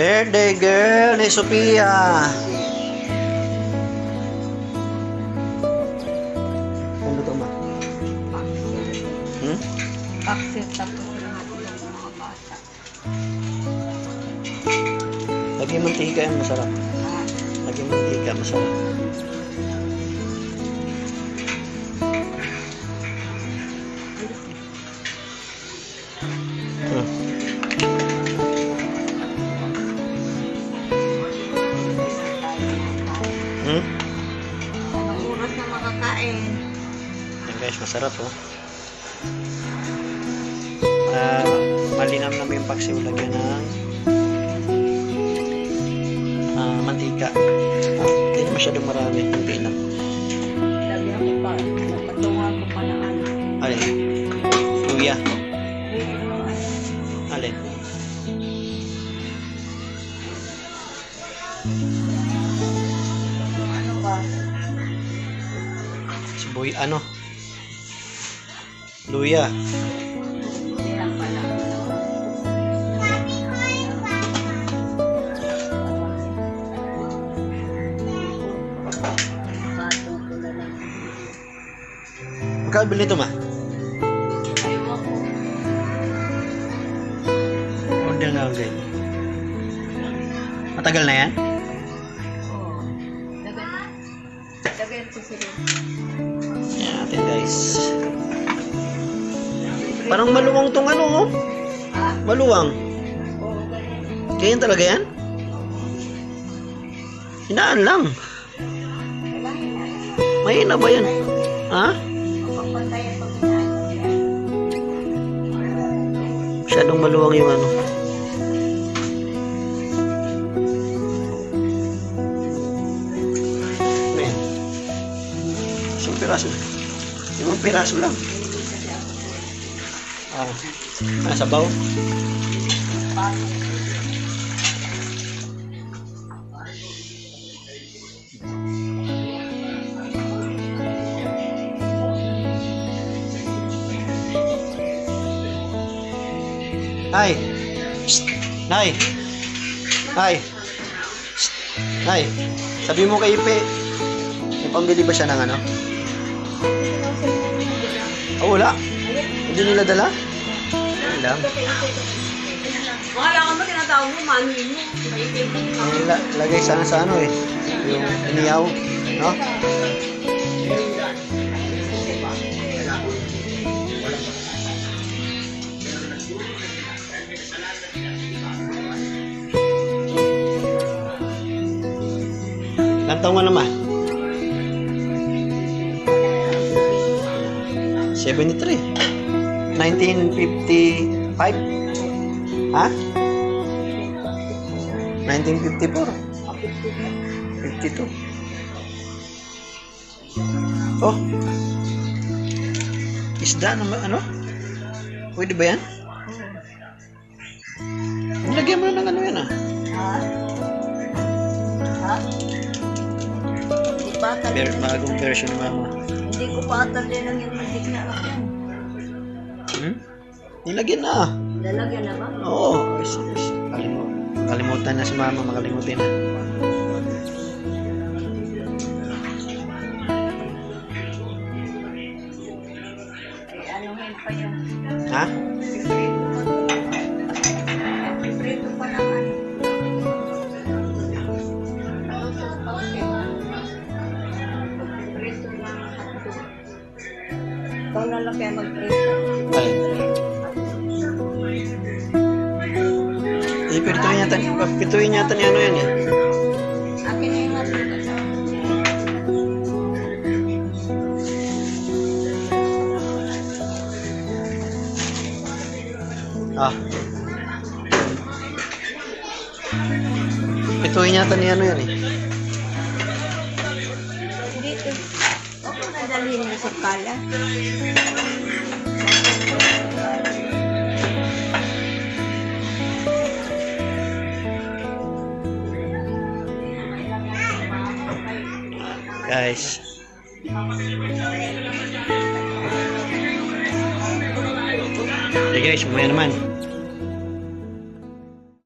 Birthday girl ni Sophia. Ano to ma? Hmm? Bakit tapos mga bata. Lagyan mantika yan, masarap. Lagyan mantika, masarap. Guys, masarap oh. Ah, malinam naman yung paksiw lagyan ng ah, mantika. Hindi na masyadong marami. Hindi na. Alin? Luya. Alin? Siboy, ano? Luya. Na. Magkano bilhin ito ma? Order nga agad. Matagal na yan? Oo. Lagyan. Lagyan ko sila. Yan natin guys. Parang maluwang tong ano oh. Maluwang. ganyan. Talaga yan? Hinaan lang. Mahina ba yan? Ha? Masyadong maluwang yung ano. Ano yan? Isang piraso. Limang piraso lang. Ah, ah sabaw. Nay. Nay. Psst. Nay. Sabi mo kay Ipe. May pambili ba siya ng ano? Oh, wala. Hindi nila dala? Lang. Wala ka ba tinatawag mo, manuin mo. Mo. La- lagay sana sa ano eh. Yung iniyaw. No? Ilan taong ka naman? 73. 1955? Ha? 1954? 52. Oh. Isda naman, ano? Pwede ba yan? Lagyan mo na ng ano yan ah. Ha? Ha? Hindi pa ata Ver bagong version mama. Hindi ko pa ata din ang yung matik na ako yan. Hmm? Nilagyan na. Lalagyan na ba? Oo. Is, is, kalimut kalimutan na si mama, makalimutin na. Eh, yun. Ha? Ikaw na lang kaya magprito. Alin? Ipirtuin yata, pituin yata ni ano yan eh. Akin na yung hotdog. Ah. Pituin yata ni ano yan eh. Nadalhin mo sa. Guys. Hey guys, mamaya naman.